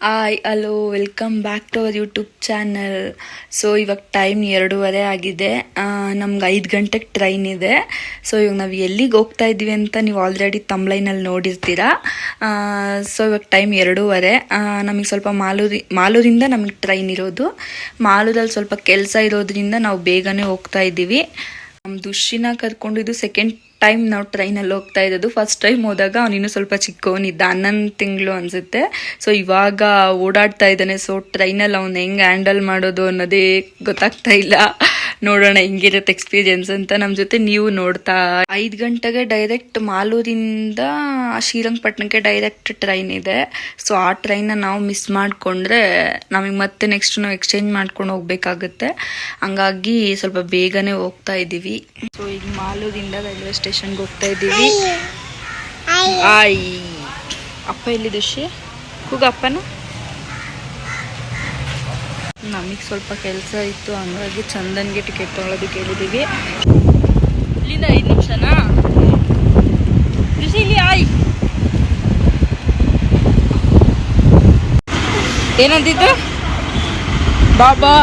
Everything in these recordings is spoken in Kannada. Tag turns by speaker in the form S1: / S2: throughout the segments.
S1: Hi hello welcome back to our YouTube channel so ಇವಾಗ ಟೈಮ್ ಎರಡೂವರೆ ಆಗಿದೆ. ನಮ್ಗೆ ಐದು ಗಂಟೆಗೆ ಟ್ರೈನ್ ಇದೆ. ಸೊ ಇವಾಗ ನಾವು ಎಲ್ಲಿಗೆ ಹೋಗ್ತಾ ಇದ್ದೀವಿ ಅಂತ ನೀವು ಆಲ್ರೆಡಿ ತಮ್ಲೈನಲ್ಲಿ ನೋಡಿರ್ತೀರಾ. ಸೊ ಇವಾಗ ಟೈಮ್ ಎರಡೂವರೆ. ನಮಗೆ ಸ್ವಲ್ಪ ಮಾಲೂರಿ, ಮಾಲೂರಿಂದ ನಮಗೆ ಟ್ರೈನ್ ಇರೋದು. ಮಾಲೂರಲ್ಲಿ ಸ್ವಲ್ಪ ಕೆಲಸ ಇರೋದ್ರಿಂದ ನಾವು ಬೇಗನೆ ಹೋಗ್ತಾ ಇದ್ದೀವಿ ನಮ್ಮ ದುಶ್ಶಿನ ಕರ್ಕೊಂಡಿದ್ದು ಸೆಕೆಂಡ್ ಟೈಮ್ ನಾವು ಟ್ರೈನಲ್ಲಿ ಹೋಗ್ತಾ ಇದ್ದದ್ದು. ಫಸ್ಟ್ ಟೈಮ್ ಹೋದಾಗ ಅವನಿನ್ನು ಸ್ವಲ್ಪ ಚಿಕ್ಕವನಿದ್ದ ಹನ್ನೊಂದು ತಿಂಗಳು ಅನಿಸುತ್ತೆ. ಸೊ ಇವಾಗ ಓಡಾಡ್ತಾ ಇದ್ದಾನೆ. ಸೊ ಟ್ರೈನಲ್ಲಿ ಅವ್ನು ಹೆಂಗೆ ಹ್ಯಾಂಡಲ್ ಮಾಡೋದು ಅನ್ನೋದೇ ಗೊತ್ತಾಗ್ತಾ ಇಲ್ಲ. ನೋಡೋಣ ಹೆಂಗಿರುತ್ತೆ ಎಕ್ಸ್ಪೀರಿಯನ್ಸ್ ಅಂತ ನಮ್ಮ ಜೊತೆ ನೀವು ನೋಡ್ತಾ ಐದು ಗಂಟೆಗೆ ಡೈರೆಕ್ಟ್ ಮಾಲೂರಿಂದ ಶ್ರೀರಂಗಪಟ್ಟಣಕ್ಕೆ ಡೈರೆಕ್ಟ್ ಟ್ರೈನ್ ಇದೆ. ಸೊ ಆ ಟ್ರೈನ್ನ ನಾವು ಮಿಸ್ ಮಾಡಿಕೊಂಡ್ರೆ ನಮಗೆ ಮತ್ತೆ ನೆಕ್ಸ್ಟ್ ನಾವು ಎಕ್ಸ್ಚೇಂಜ್ ಮಾಡ್ಕೊಂಡು ಹೋಗ್ಬೇಕಾಗುತ್ತೆ. ಹಂಗಾಗಿ ಸ್ವಲ್ಪ ಬೇಗನೆ ಹೋಗ್ತಾ ಇದ್ದೀವಿ ಸೊ ಈಗ ಮಾಲೂರಿಂದ ರೈಲ್ವೆ ಸ್ಟೇಷನ್ಗೆ ಹೋಗ್ತಾ ಇದ್ದೀವಿ ಆಯ್. ಅಪ್ಪ ಎಲ್ಲಿ ಶಿ? ಕೂಗ ಅಪ್ಪನ? ನಮಗೆ ಸ್ವಲ್ಪ ಕೆಲಸ ಇತ್ತು ಹಂಗಾಗಿ ಚಂದನ್ಗೆ ಟಿಕೆಟ್ ತೊಗೊಳೋದಕ್ಕೆ ಹೇಳಿದ್ದೀವಿ ಇಲ್ಲಿಂದ ಐದು ನಿಮಿಷನಾ? ಬಿಸಿಲಿ ಇಲ್ಲಿ ಆಯ್. ಏನಂತಿದ್ದು? ಬಾಬಾ.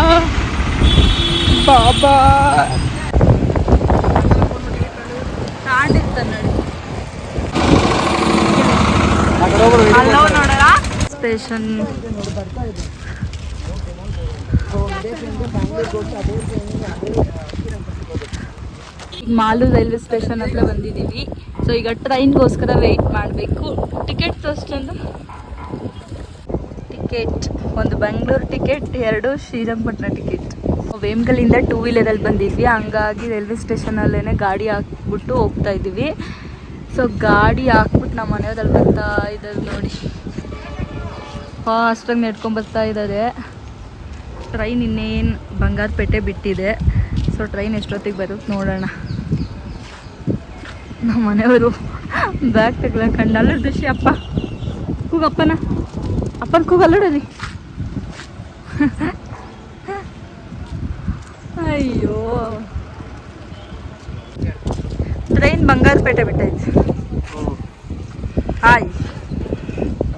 S1: ಬಾಬಾ. ಸ್ಟೇಷನ್ ಮಾಲು ರೈಲ್ವೆ ಸ್ಟೇಷನ್ ಹತ್ರ ಬಂದಿದ್ದೀವಿ. ಸೊ ಈಗ ಟ್ರೈನ್ಗೋಸ್ಕರ ವೆಯ್ಟ್ ಮಾಡಬೇಕು. ಟಿಕೆಟ್ ಅಷ್ಟೊಂದು ಟಿಕೆಟ್ ಒಂದು ಬೆಂಗಳೂರು ಟಿಕೆಟ್ ಎರಡು ಶ್ರೀರಂಗಪಟ್ಟಣ ಟಿಕೆಟ್ ವೇಮ್ಗಲಿಂದ ಟೂ ವೀಲರಲ್ಲಿ ಬಂದಿದ್ವಿ. ಹಂಗಾಗಿ ರೈಲ್ವೆ ಸ್ಟೇಷನಲ್ಲೇ ಗಾಡಿ ಹಾಕ್ಬಿಟ್ಟು ಹೋಗ್ತಾ ಇದ್ದೀವಿ. ಸೊ ಗಾಡಿ ಹಾಕ್ಬಿಟ್ಟು ನಮ್ಮ ಮನೆಯವ್ರಲ್ಲಿ ಬರ್ತಾ ಇದ್ದಾರೆ ನೋಡಿ. ಫಾಸ್ಟಾಗಿ ನೆಡ್ಕೊಂಡು ಬರ್ತಾ ಇದ್ದಾರೆ. ಟ್ರೈನ್ ಇನ್ನೇನು ಬಂಗಾರಪೇಟೆ ಬಿಟ್ಟಿದೆ. ಸೊ ಟ್ರೈನ್ ಎಷ್ಟೊತ್ತಿಗೆ ಬರುತ್ತೆ ನೋಡೋಣ. ನಮ್ಮ ಮನೆಯವರು ಬ್ಯಾಗ್ ತಗೊಳಕಂಡು ಅಲ್ಲ ದುಷಿ ಅಪ್ಪ. ಕೂಗಪ್ಪನ ಅಪ್ಪನ. ಕೂಗಲ್ಲಡಿ ಅಯ್ಯೋ. ಟ್ರೈನ್ ಬಂಗಾರಪೇಟೆ ಬಿಟ್ಟೈತೆ. ಹಾಯ್.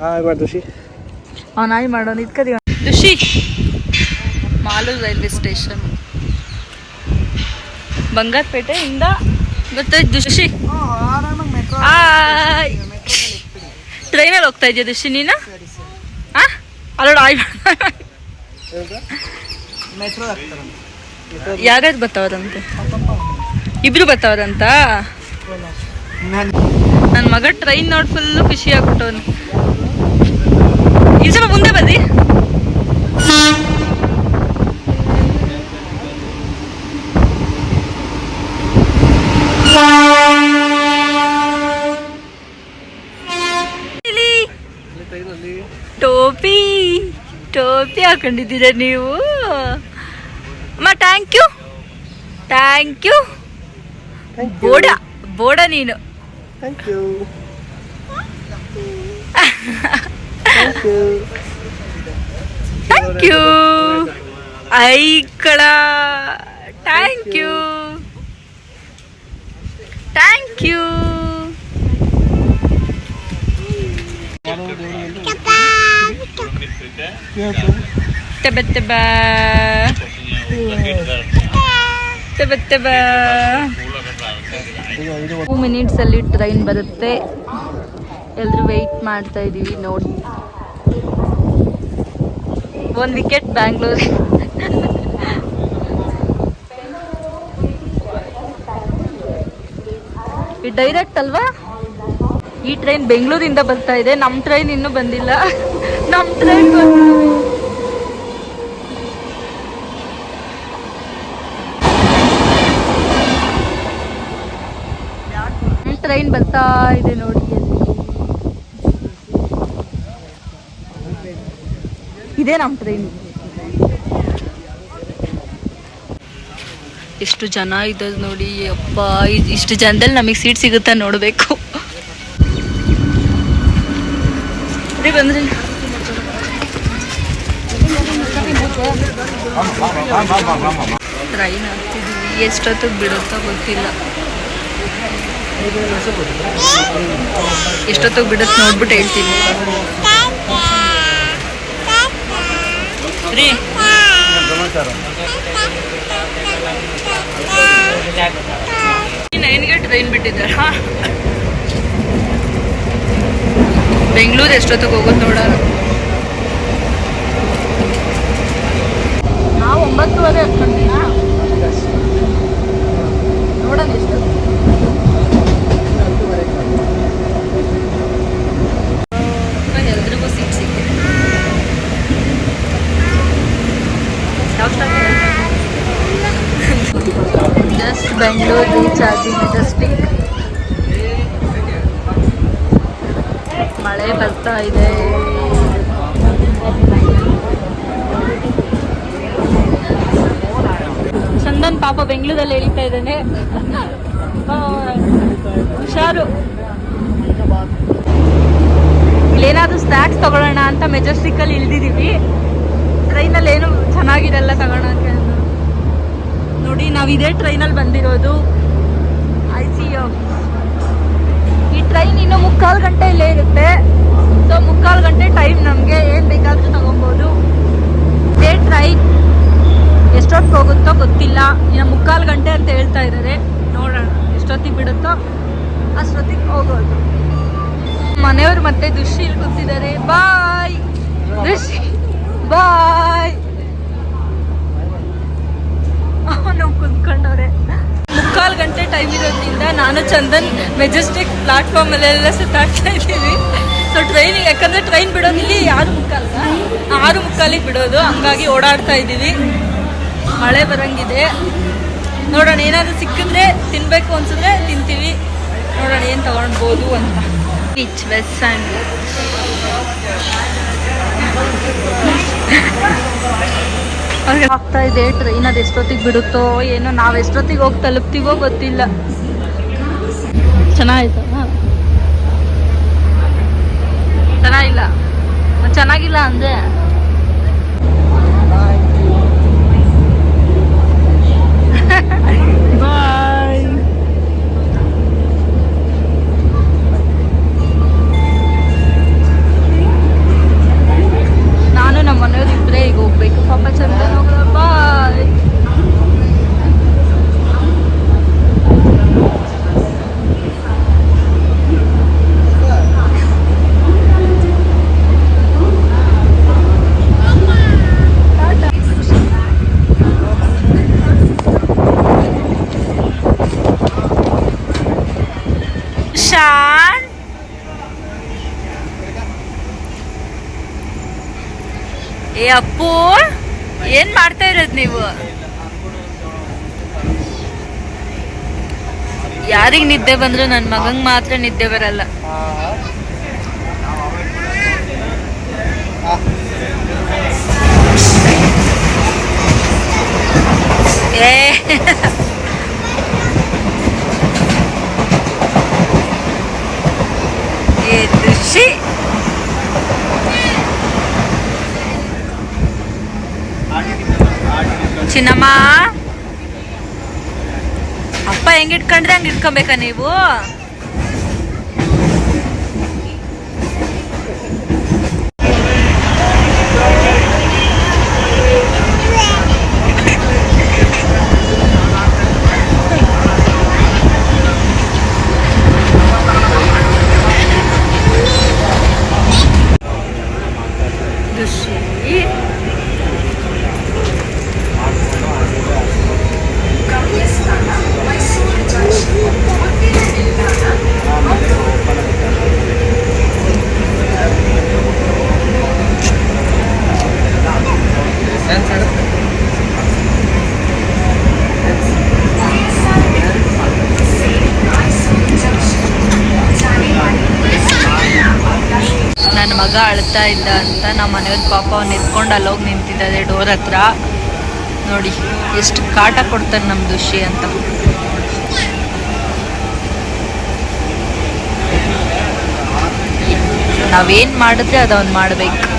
S2: ಹಾಯ್ ಮಾಡಿ ದುಷಿ
S1: ಅವ್ನು ಹಾಯ್ ಮಾಡೋನು ಇದ್ಕದಿ ದುಷಿ ಮಾಲು ರೈಲ್ವೆ ಸ್ಟೇಷನ್. ಬಂಗಾರಪೇಟೆಯಿಂದ ಮತ್ತೆ ದುಷಿ ಟ್ರೈನಲ್ಲಿ ಹೋಗ್ತಾ ಇದೆಯಾ ದುಷಿ ನೀನು? ಅಲ್ಲೋಡ, ಆಯ್ ಯಾರ್ಯಾರು ಬರ್ತಾವ್ರಂತೆ ಇಬ್ರು ಬರ್ತಾವ್ರಂತ
S2: ನಾನು
S1: ನನ್ನ ಮಗ ಟ್ರೈನ್ ನೋಡಿ ಫುಲ್ಲು ಖುಷಿ ಆಗ್ಬಿಟ್ಟವನು. ಸ್ವಲ್ಪ ಮುಂದೆ ಬರ್ರಿ ಹಾಕೊಂಡಿದ್ದೀರ ನೀವು ಅಮ್ಮ ಥ್ಯಾಂಕ್ ಯು ಥ್ಯಾಂಕ್ ಯು ಬೋಡ ಬೋಡ ನೀನು
S2: thank you thank you
S1: thank you Aikala thank you thank ತೆಬ ತೆಬ ಟೂ ಮಿನಿಟ್ಸಲ್ಲಿ ಟ್ರೈನ್ ಬರುತ್ತೆ. ಎಲ್ಲರೂ ವೆಯ್ಟ್ ಮಾಡ್ತಾ ಇದೀವಿ ನೋಡಿ. ಒಂದು ವಿಕೆಟ್ ಬ್ಯಾಂಗ್ಳೂರ್ ಇದು ಡೈರೆಕ್ಟ್ ಅಲ್ವಾ? ಈ ಟ್ರೈನ್ ಬೆಂಗಳೂರಿಂದ ಬರ್ತಾ ಇದೆ. ನಮ್ಮ ಟ್ರೈನ್ ಇನ್ನೂ ಬಂದಿಲ್ಲ. ನಮ್ಮ ಟ್ರೈನ್ ಟ್ರೈನ್ ಬರ್ತಾ ಇದೆ ನೋಡಿ ಇದೇ ನಮ್ಮ ಟ್ರೈನ್ ಎಷ್ಟು ಜನ ಇದ್ದದ್ ನೋಡಿ ಅಪ್ಪ ಇಷ್ಟು ಜನದಲ್ಲಿ ನಮಗೆ ಸೀಟ್ ಸಿಗುತ್ತಾ ನೋಡಬೇಕು. ಟ್ರೈನ್ ಆಗ್ತಿದ್ವಿ ಎಷ್ಟೊತ್ತಿಗೆ ಬಿಡುತ್ತೋ ಗೊತ್ತಿಲ್ಲ. ಎಷ್ಟೊತ್ತಿಗೆ ಬಿಡುತ್ತೆ ನೋಡ್ಬಿಟ್ಟು ಹೇಳ್ತೀನಿ. ರೀ. ನೈನ್ಗೆ ಟ್ರೈನ್ ಬಿಟ್ಟಿದ್ದಾರ? ಬೆಂಗಳೂರು ಎಷ್ಟೊತ್ತಿಗೆ ಹೋಗೋದು ನೋಡೋಣ. ನಾವು ಒಂಬತ್ತುವರೆ ಹತ್ಕೊಂಡಿನ? ನೋಡೋಣ ಎಷ್ಟು ಬೆಂಗಳೂರು ಆಗಿ ಮೆಜೆಸ್ಟಿಕ್ ಮಳೆ ಬರ್ತಾ ಇದೆ. ಚಂದನ್ ಪಾಪ ಬೆಂಗಳೂರಲ್ಲಿ ಎಳಿತಾ ಇದ್ದಾನೆ. ಹುಷಾರು. ಇಲ್ಲೇನಾದ್ರೂ ಸ್ನ್ಯಾಕ್ಸ್ ತಗೊಳ್ಳೋಣ ಅಂತ ಮೆಜೆಸ್ಟಿಕ್ ಅಲ್ಲಿ ಇಳ್ದಿದೀವಿ ಟ್ರೈನಲ್ಲಿ ಏನು ಚೆನ್ನಾಗಿರಲ್ಲ ತಗೊಳಕ್ಕೆ ನೋಡಿ, ನಾವು ಇದೇ ಟ್ರೈನಲ್ಲಿ ಬಂದಿರೋದು ಐ ಸಿ ಈ ಟ್ರೈನ್ ಇನ್ನು ಮುಕ್ಕಾಲು ಗಂಟೆ ಇಲ್ಲೇ ಇರುತ್ತೆ. ಸೊ ಮುಕ್ಕಾಲು ಗಂಟೆ ಟೈಮ್ ನಮಗೆ ಏನು ಬೇಕಾದರೂ ತಗೊಬೋದು. ಇದೇ ಟ್ರೈನ್ ಎಷ್ಟೊತ್ತಿಗೆ ಹೋಗುತ್ತೋ ಗೊತ್ತಿಲ್ಲ. ಇನ್ನು ಮುಕ್ಕಾಲು ಗಂಟೆ ಅಂತ ಹೇಳ್ತಾ ಇದ್ದಾರೆ ನೋಡೋಣ ಎಷ್ಟೊತ್ತಿಗೆ ಬಿಡುತ್ತೋ ಅಷ್ಟೊತ್ತಿಗೆ ಹೋಗೋದು. ಮನೆಯವರು ಮತ್ತೆ ದುಶ್ಶೀಲ್ ಕೂತಿದ್ದಾರೆ. ಬಾಯ್ ದುಶ್ಶಿ ಬಾಯ್ ಅವನು ಕುಂತ್ಕೊಂಡವ್ರೆ. ಮುಕ್ಕಾಲು ಗಂಟೆ ಟೈಮ್ ಇರೋದ್ರಿಂದ ನಾನು ಚಂದನ್ ಮೆಜೆಸ್ಟಿಕ್ ಪ್ಲಾಟ್ಫಾರ್ಮ್ ಅಲ್ಲೆಲ್ಲ ಸುತ್ತಾಡ್ತಾ ಇದ್ದೀವಿ. ಸೊ ಟ್ರೈನ್ ಯಾಕಂದ್ರೆ ಟ್ರೈನ್ ಬಿಡೋದು ಯಾರು ಆರು ಮುಕ್ಕಾಲ ಆರು ಮುಕ್ಕಾಲಿಗೆ ಬಿಡೋದು. ಹಂಗಾಗಿ ಓಡಾಡ್ತಾ ಇದ್ದೀವಿ. ಮಳೆ ಬರಂಗಿದೆ. ನೋಡೋಣ, ಏನಾದರೂ ಸಿಕ್ಕಿದ್ರೆ ತಿನ್ಬೇಕು ಅನ್ಸಿದ್ರೆ ತಿಂತೀವಿ. ನೋಡೋಣ, ಏನು ತಗೊಳ್ಬೋದು ಅಂತ. ರಿಚ್ ವೆಸ್ ಆಗ್ತಾ ಇದೆ ಟ್ರೈನ್ ಅದು ಎಷ್ಟೊತ್ತಿಗೆ ಬಿಡುತ್ತೋ ಏನೋ, ನಾವು ಎಷ್ಟೊತ್ತಿಗೆ ಹೋಗಿ ತಲುಪ್ತೀವೋ ಗೊತ್ತಿಲ್ಲ. ಚೆನ್ನಾಗಿತ್ತು ಚೆನ್ನಾಗಿಲ್ಲ ಚೆನ್ನಾಗಿಲ್ಲ ಅಂದೆ. ನಾನು ನಮ್ಮ ಮನೆಯವ್ರು ಇಬ್ಬರೇ ಈಗ ಹೋಗ್ಬೇಕು ಪಾಪ ಹೋಗಲ್ಲ ಬಾಯ್ ಏ ಅಪ್ಪು, ಏನ್ ಮಾಡ್ತಾ ಇರೋದ್ ನೀವು? ಯಾರಿಗ ನಿದ್ದೆ ಬಂದ್ರು? ನನ್ ಮಗಂಗ್ ಮಾತ್ರ ನಿದ್ದೆ ಬರಲ್ಲ. ಏ. ಏ ಚಿನ್ನಮ್ಮ? ಅಪ್ಪ ಹೆಂಗೆ ಇಟ್ಕೊಂಡ್ರೆ ಹಂಗೆ ಇಟ್ಕೊಬೇಕಾ ನೀವು? ನನ್ನ ಮಗ ಅಳ್ತಾ ಇದ್ದ ಅಂತ ನಮ್ಮ ಮನೆಯವ್ರ ಪಾಪ ಅವ್ನು ಎತ್ಕೊಂಡು ಅಲ್ಲೋಗಿ ನಿಂತಿದ್ದಾರೆ ಡೋರ್ ಹತ್ರ. ನೋಡಿ, ಎಷ್ಟು ಕಾಟ ಕೊಡ್ತಾನೆ ನಮ್ಮ ದುಷಿ ಅಂತ. ನಾವೇನು ಮಾಡಿದ್ರೆ ಅದು ಅವ್ನು ಮಾಡ್ಬೇಕು.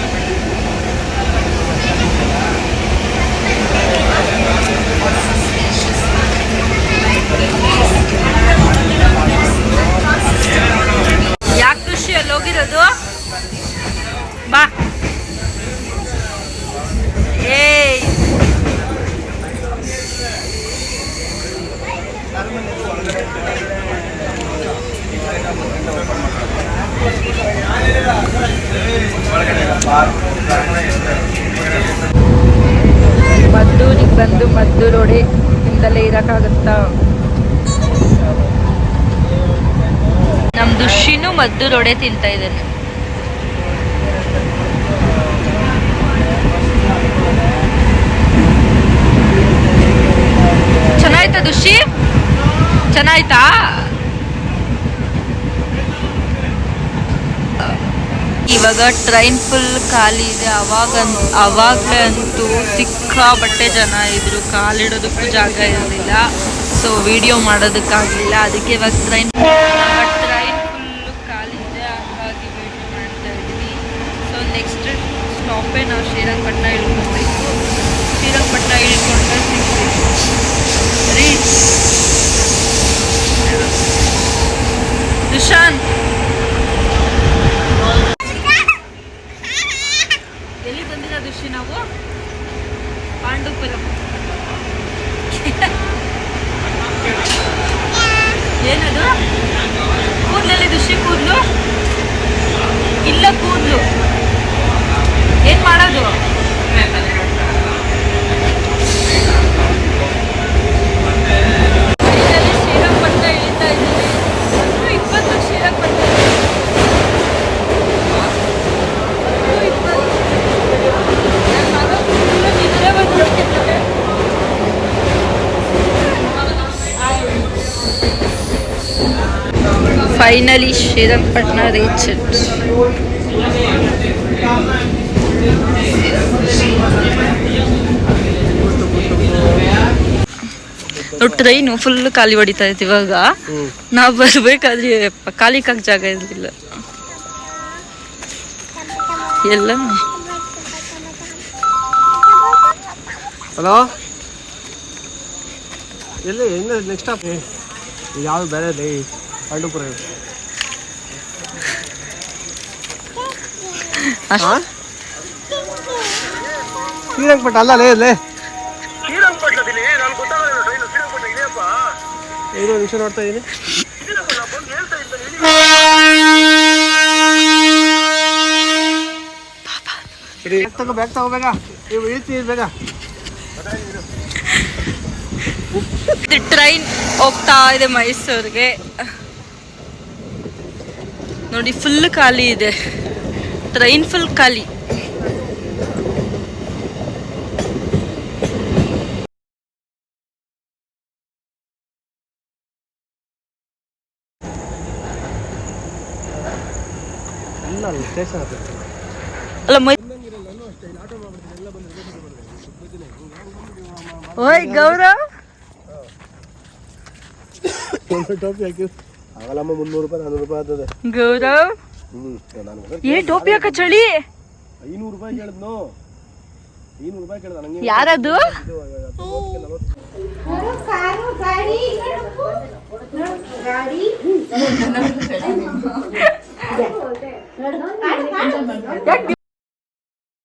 S1: ಮದ್ದೂರಿಗೆ ಮದ್ದು ಮದ್ದೂರೊಡೆ ಇಂದಲೇ ಇರೋಕ್ಕಾಗುತ್ತಾ? ನಮ್ಮ ಮದ್ದು ರೋಡೆ ತಿಂತಾ ಇದ್ದಾನೆ. ಚೆನ್ನಾಯ್ತಾ ದುಷಿ ಚೆನ್ನಾಯ್ತಾ? ಇವಾಗ ಟ್ರೈನ್ ಫುಲ್ ಖಾಲಿ ಇದೆ. ಅವಾಗ ಅವಾಗಲೇ ಅಂತೂ ಸಿಕ್ಕಾಪಟ್ಟೆ ಜನ ಇದ್ರು. ಕಾಲಿಡೋದಕ್ಕೂ ಜಾಗ ಇರಲಿಲ್ಲ. ಸೊ ವಿಡಿಯೋ ಮಾಡೋದಕ್ಕಾಗಲಿಲ್ಲ. ಅದಕ್ಕೆ ಇವಾಗ ಟ್ರೈನ್ ಟ್ರೈನ್ ಫುಲ್ಲು ಖಾಲಿ ಇದೆ. ಹಾಗಾಗಿ ವಿಡಿಯೋ ಮಾಡ್ತಾ ಇದ್ದೀವಿ ಸೊ ನೆಕ್ಸ್ಟ್ ಸ್ಟಾಪೇ ನಾವು ಶ್ರೀರಂಗಪಟ್ಟಣ ಇಳ್ಕೊಬೇಕು. ಶ್ರೀರಂಗಪಟ್ಟಣ ಇಳ್ಕೊಂಡ್ರೆ ಸಿಗ್ತೀವಿ. ರೀ. ದುಶಾಂತ್ ಎಲ್ಲಿ ಬಂದಿಲ್ಲ ದುಷಿ ನಾವು ಪಾಂಡುಪುರ ಏನದು ಕೂದಲಲ್ಲಿ ದುಷಿ ಕೂದಲು ಇಲ್ಲ ಕೂದಲು ಏನ್ ಮಾಡೋದು ಮನೆಯಲ್ಲಿ ಶ್ರೀರಂಗಪಟ್ಟಣ ಇಳಿತಾ ಇದ್ದೀವಿ ಒಂದು ಇಪ್ಪತ್ತು ಶ್ರೀರಂಗಪಟ್ಟಣ ಒಂದು ಇಪ್ಪತ್ತು ನನ್ನ ಮಗ full ನಿದ್ರೆ ಬಂದ್ಬಿಟ್ಟಿದ್ದಾನೆ. Finally Srirangapatna reach train full ಖಾಲಿ ಹೊಡಿತಾ ಇತ್ತು ಇವಾಗ
S2: ಹ್ಮ್
S1: ನಾವು ಬರ್ಬೇಕಾದ್ರೆ ಪ- ಖಾಲಿ ಕಾಕ್ ಜಾಗ ಇರಲಿಲ್ಲ ಎಲ್ಲ
S2: ಹಲೋ ಎಲ್ಲಿ ಇನ್ನು ನೆಕ್ಸ್ಟ್ ಸ್ಟಾಪ್ ಯಾವ್ದು ಬೇರೆ ಲೇ ಪಾಂಡುಪುರ ಶ್ರೀರಂಗಪಟ್ಟ ಅಲ್ಲ ಲೇ ಲೇ. ಐದು ನಿಮಿಷ ನೋಡ್ತಾ ಇದ್ದೀನಿ ಬ್ಯಾಗ್ ತಗೋ ಬ್ಯಾಗ್ ತಗೋ ಬೇಗ. ನೀವು ಇಳ್ತೀವಿ ಬೇಗ.
S1: ಟ್ರೈನ್ ಹೋಗ್ತಾ ಇದೆ ಮೈಸೂರಿಗೆ. ನೋಡಿ ಫುಲ್ ಖಾಲಿ ಇದೆ. ಟ್ರೈನ್ ಫುಲ್ ಖಾಲಿ.
S2: ಅಲ್ಲ
S1: ಮೈ ಓಯ್ ಗೌರವ್.
S2: ಟೋಪಿ ಹಾಕಿ ಆಗಲ್ಲಮ್ಮ ಮುನ್ನೂರು ರೂಪಾಯಿ ನಾನ್ನೂರು ರೂಪಾಯಿ ಆಗ್ತದೆ.
S1: ಗೌರವ್. ಏ ಟೋಪಿ ಹಾಕ ಚಳಿ.
S2: ಐನೂರು ರೂಪಾಯಿ ಕೇಳಿದ್ನು? ಐನೂರು ರೂಪಾಯಿ ಕೇಳಿದ ನಂಗೆ
S1: ಯಾರದು?
S2: ಇದು
S3: ಕಾರು ಗಾಡಿ ಗಾಡಿ